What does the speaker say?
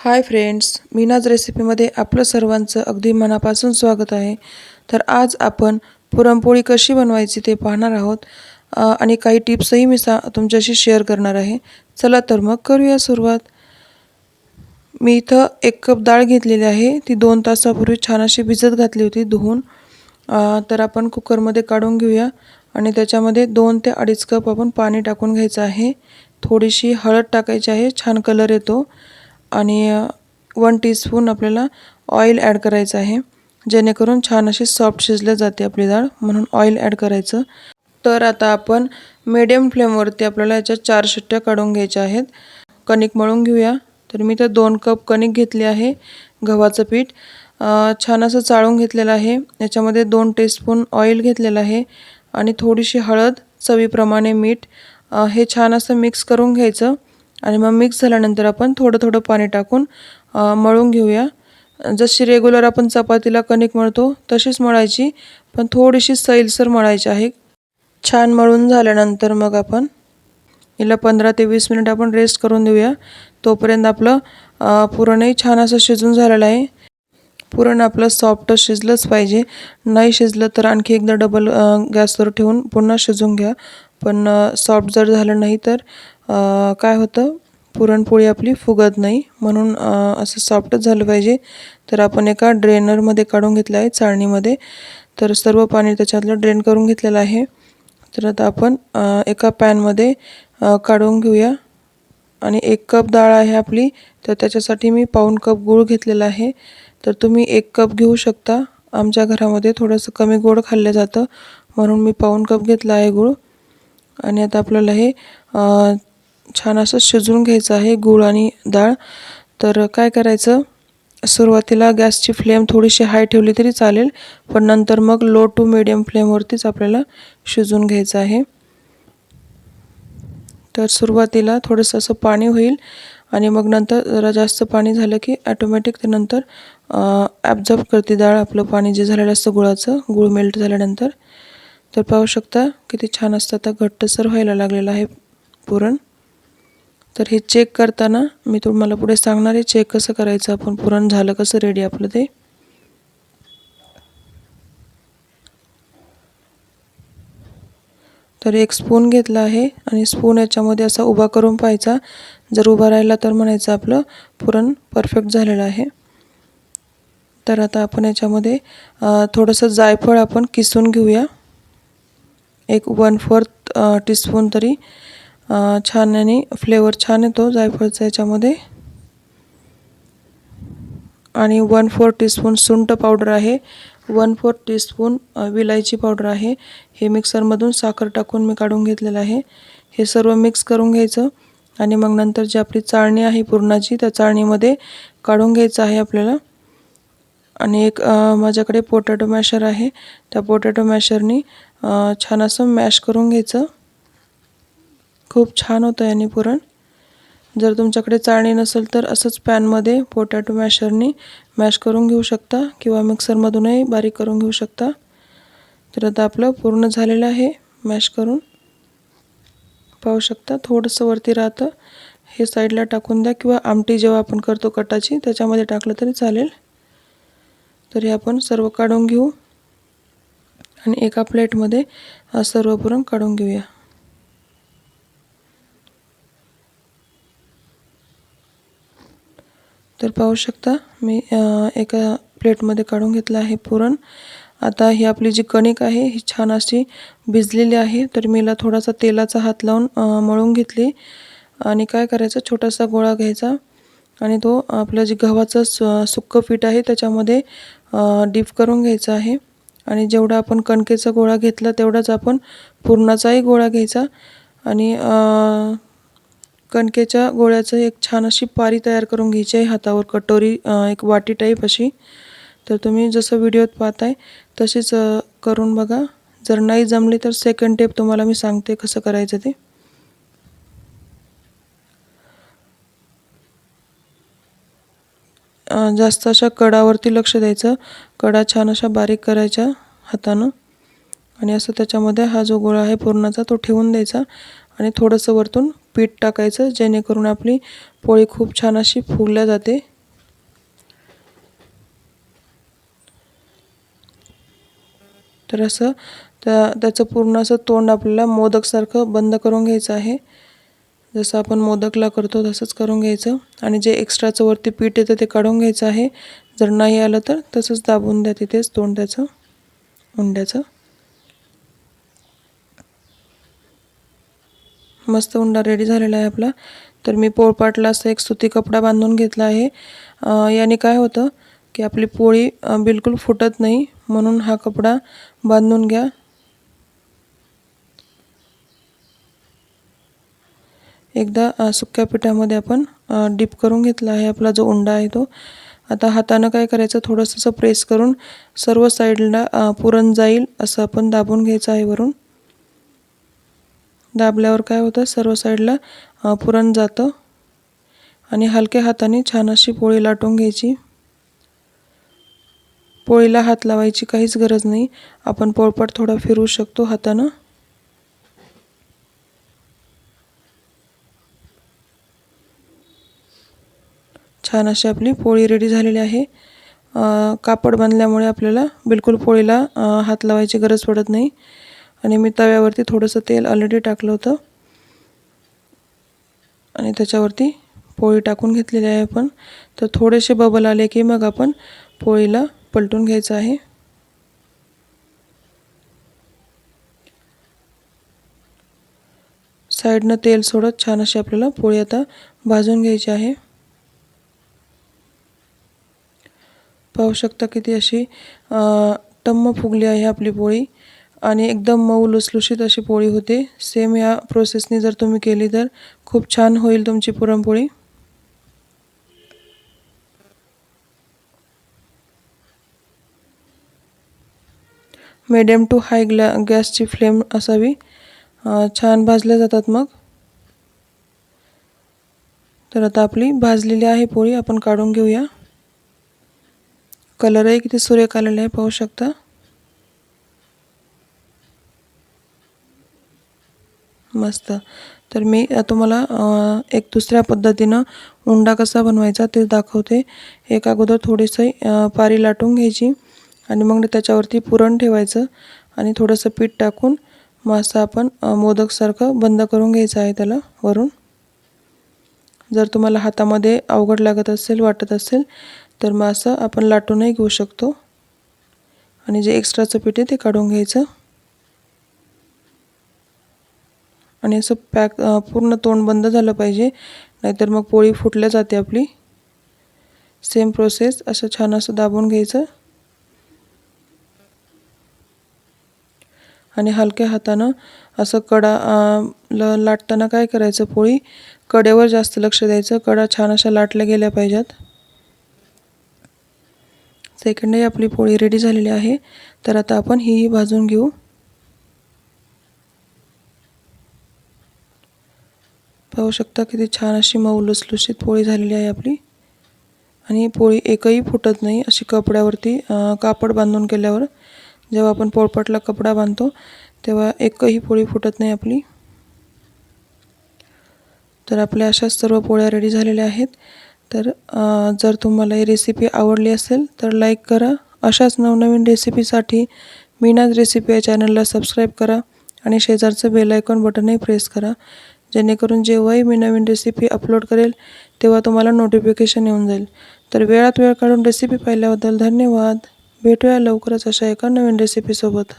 Hi friends मीनाज रेसिपीमध्ये आपलं सर्वांचं अगदी मनापासून स्वागत आहे. तर आज आपण पुरणपोळी कशी बनवायची ते पाहणार आहोत. आणि काही टिप्सही मी सा तुमच्याशी शेअर करणार आहे. चला तर मग करूया सुरुवात. मी इथं एक कप डाळ घेतलेली आहे. ती दोन तासापूर्वी छान अशी भिजत घातली होती धुवून. तर आपण कुकरमध्ये काढून घेऊया. आणि त्याच्यामध्ये दोन ते अडीच कप आपण पाणी टाकून घ्यायचं आहे. थोडीशी हळद टाकायची आहे. छान कलर येतो. आणि वन टीस्पून आपल्याला ऑइल ॲड करायचं आहे जेणेकरून छान अशी सॉफ्ट शिजल्या जाते आपली डाळ म्हणून ऑइल ॲड करायचं. तर आता आपण मिडियम फ्लेमवरती आपल्याला याच्या चार शिट्ट्या काढून घ्यायच्या आहेत. कणिक मळून घेऊया. तर मी तर दोन कप कणिक घेतली आहे गव्हाचं पीठ. छान असं चाळून घेतलेलं आहे. याच्यामध्ये दोन टीस्पून ऑइल घेतलेलं आहे आणि थोडीशी हळद चवीप्रमाणे मीठ हे छान असं मिक्स करून घ्यायचं. आणि मग मिक्स झाल्यानंतर आपण थोडं थोडं पाणी टाकून मळून घेऊया. जशी रेग्युलर आपण चपातीला कणिक मळतो तशीच मळायची. पण थोडीशी सैलसर मळायची आहे. छान मळून झाल्यानंतर मग आपण हिला पंधरा ते वीस मिनिट आपण रेस्ट करून देऊया. तोपर्यंत आपलं पुरणही छान असं शिजून झालेलं आहे. पुरण आपलं सॉफ्ट शिजलंच पाहिजे. नाही शिजलं तर आणखी एकदा डबल गॅसवर ठेवून पुन्हा शिजून घ्या. पण सॉफ्ट जर झालं नाही तर काय होतं? पुरणपोळी आपली फुगत नाही. म्हणून असं सॉफ्टच झालं पाहिजे. तर आपण एका ड्रेनरमध्ये काढून घेतलं आहे चाळणीमध्ये. तर सर्व पाणी त्याच्यातलं ड्रेन करून घेतलेलं आहे. तर आता आपण एका पॅनमध्ये काढून घेऊया. आणि एक कप डाळ आहे आपली. तर त्याच्यासाठी मी पाऊण कप गूळ घेतलेला आहे. तर तुम्ही एक कप घेऊ शकता. आमच्या घरामध्ये थोडंसं कमी गोड खाल्लं जातं. म्हणून मी पाऊण कप घेतला आहे गूळ. आणि आता आपल्याला हे छान असं शिजवून घ्यायचं आहे गूळ आणि डाळ. तर काय करायचं? सुरुवातीला गॅसची फ्लेम थोडीशी हाय ठेवली तरी चालेल पण नंतर मग लो टू मिडियम फ्लेमवरतीच आपल्याला शिजवून घ्यायचं आहे. तर सुरुवातीला थोडंसं असं पाणी होईल आणि मग नंतर जरा जास्त पाणी झालं की ॲटोमॅटिक ते नंतर ॲब्झॉर्ब करते डाळ. आपलं पाणी जे झालेलं असतं गुळाचं गुळ मेल्ट झाल्यानंतर तर पाहू शकता किती छान असतं. आता घट्टसर व्हायला लागलेलं आहे पुरण. तर हे चेक करताना मी तुम्हाला पुढे सांगणार आहे चेक कसं करायचं आपण पुरण झालं कसं रेडी आपलं ते. तर एक स्पून घेतला आहे आणि स्पून याच्यामध्ये असा उभा करून पाहायचा. जर उभा राहिला तर म्हणायचं आपलं पुरण परफेक्ट झालेलं आहे. तर आता आपण याच्यामध्ये थोडंसं जायफळ आपण किसून घेऊया. एक वन फोर्थ टीस्पून तरी छान आणि फ्लेवर छान येतो जायफळचा याच्यामध्ये. आणि वन फोर टीस्पून सुंट पावडर आहे. वन फोर टीस्पून विलायची पावडर आहे. हे मिक्सरमधून साखर टाकून मी काढून घेतलेलं आहे. हे सर्व मिक्स करून घ्यायचं. आणि मग नंतर जी आपली चाळणी आहे पुरणाची त्या चाळणीमध्ये काढून घ्यायचं आहे आपल्याला. आणि एक माझ्याकडे पोटॅटो मॅशर आहे. त्या पोटॅटो मॅशरनी छान असं मॅश करून घ्यायचं. खूप छान होतं याने पुरण. जर तुमच्याकडे चाळणी नसेल तर असंच पॅनमध्ये पोटॅटो मॅशरनी मॅश करून घेऊ शकता किंवा मिक्सरमधूनही बारीक करून घेऊ शकता. तर आता आपलं पूर्ण झालेलं आहे मॅश करून. पाहू शकता थोडंसं वरती राहतं. हे साईडला टाकून द्या किंवा आमटी जेव्हा आपण करतो कटाची त्याच्यामध्ये टाकलं तरी चालेल. तर हे आपण सर्व काढून घेऊ. आणि एका प्लेटमध्ये सर्व पुरण काढून घेऊया. तर पाहू शकता मी एका प्लेटमध्ये काढून घेतलं आहे पुरण. आता ही आपली जी कणिक आहे ही छान अशी भिजलेली आहे. तर मी हिला थोडासा तेलाचा हात लावून मळून घेतली. आणि काय करायचं छोटासा गोळा घ्यायचा. आणि तो आपलं जे गव्हाचं सु सुक्कं पीठ आहे त्याच्यामध्ये डीप करून घ्यायचा आहे. आणि जेवढा आपण कणकेचा गोळा घेतला तेवढाच आपण पुरणाचाही गोळा घ्यायचा. आणि कणकेच्या गोळ्याचं एक छान अशी पारी तयार करून घ्यायची आहे हातावर कटोरी एक वाटी टाईप अशी. तर तुम्ही जसं व्हिडिओत पाहताय तशीच करून बघा. जर नाही जमली तर सेकंड टेप तुम्हाला मी सांगते कसं करायचं ते. जास्त अशा कडावरती लक्ष द्यायचं. कडा छान अशा बारीक करायच्या हातानं. आणि असं त्याच्यामध्ये हा जो गोळा आहे पुरणाचा तो ठेवून द्यायचा. आणि थोडंसं वरतून पीठ टाकायचं जेणेकरून आपली पोळी खूप छान अशी फुगल्या जाते. तर असं त्या त्याचं पूर्ण असं तोंड आपल्याला मोदकसारखं बंद करून घ्यायचं आहे. जसं आपण मोदकला करतो तसंच करून घ्यायचं. आणि जे एक्स्ट्राचं वरती पीठ येतं ते काढून घ्यायचं आहे. जर नाही आलं तर तसंच दाबून द्या तिथेच तोंड्याचं उंड्याचं. मस्त उंडा रेडी झालेला आहे आपला. तर मी पोळपाटला असं एक सुती कपडा बांधून घेतला आहे. याने काय होतं की आपली पोळी बिलकुल फुटत नाही. म्हणून हा कपडा बांधून घ्या. एकदा सुक्या पिठामध्ये आपण डीप करून घेतला आहे आपला जो उंडा आहे तो. आता हातानं काय करायचं थोडंसं असं प्रेस करून सर्व साईडला पुरण जाईल असं आपण दाबून घ्यायचं आहे वरून. दाबल्यावर काय होतं सर्व साईडला पुरण जातं आणि हलक्या हाताने छान अशी पोळी लाटून घ्यायची. पोळीला हात लावायची काहीच गरज नाही. आपण पोळपाट थोडा फिरू शकतो हातानं. छान अशी आपली पोळी रेडी झालेली आहे. कापड बांधल्यामुळे आपल्याला बिलकुल पोळीला हात लावायची गरज पडत नाही. आणि मी तव्यावरती थोडंसं तेल ऑलरेडी टाकलं होतं. आणि त्याच्यावरती पोळी टाकून घेतलेली आहे आपण. तर थोडेसे बबल आले की मग आपण पोळीला पलटून घ्यायचं आहे. साईडनं तेल सोडत छान अशी आपल्याला पोळी आता भाजून घ्यायची आहे. पाहू शकता किती अशी टम्म फुगली आहे आपली पोळी. आणि एकदम मऊ लुसलुशीत अशी पोळी होते. सेम या प्रोसेसने जर तुम्ही केली तर खूप छान होईल तुमची पुरणपोळी. मिडियम टू हाय ग्लॅ गॅसची फ्लेम असावी. छान भाजल्या जातात मग. तर आता आपली भाजलेली आहे पोळी आपण काढून घेऊया. कलरही किती? सुरेख आलेला आहे पाहू शकता? मस्त. तर मी तुम्हाला एक दुसऱ्या पद्धतीनं उंडा कसा बनवायचा ते दाखवते. एक अगोदर थोडीशी पारी लाटून घ्यायची आणि मग त्याच्यावरती पुरण ठेवायचं आणि थोडंसं पीठ टाकून मग असं आपण मोदकसारखं बंद करून घ्यायचं आहे त्याला वरून. जर तुम्हाला हातामध्ये अवघड लागत असेल वाटत असेल तर मग असं आपण लाटूनही घेऊ शकतो. आणि जे एक्स्ट्राचं पीठ आहे ते काढून घ्यायचं. आणि असं पॅक पूर्ण तोंड बंद झालं पाहिजे. नाहीतर मग पोळी फुटल्या जाते आपली. सेम प्रोसेस असं छान असं दाबून घ्यायचं. आणि हलक्या हातानं असं कडा ल लाटताना काय करायचं पोळी? कडेवर जास्त लक्ष द्यायचं. कडा छान अशा लाटल्या गेल्या पाहिजेत. सेकंडही आपली पोळी रेडी झालेली आहे. तर आता आपण हीही भाजून घेऊ. पाहू शकता किती छान अशी मऊ लुसलुशीत पोळी झालेली आहे आपली. आणि पोळी एकही फुटत नाही अशी कपड्यावरती कापड बांधून केल्यावर जेव्हा आपण पोळपटला कपडा बांधतो तेव्हा एकही पोळी फुटत नाही आपली. तर आपल्या अशाच सर्व पोळ्या रेडी झालेल्या आहेत. तर जर तुम्हाला ही रेसिपी आवडली असेल तर लाईक करा. अशाच नवनवीन रेसिपीसाठी मीनाज रेसिपी या चॅनलला सबस्क्राईब करा आणि शेजारचं बेल आयकॉन बटनही प्रेस करा. जेणेकरून जेव्हाही मी नवीन रेसिपी अपलोड करेल तेव्हा तुम्हाला नोटिफिकेशन येऊन जाईल. तर वेळात वेळ काढून रेसिपी पाहिल्याबद्दल धन्यवाद. भेटूया लवकरच अशा एका नवीन रेसिपीसोबत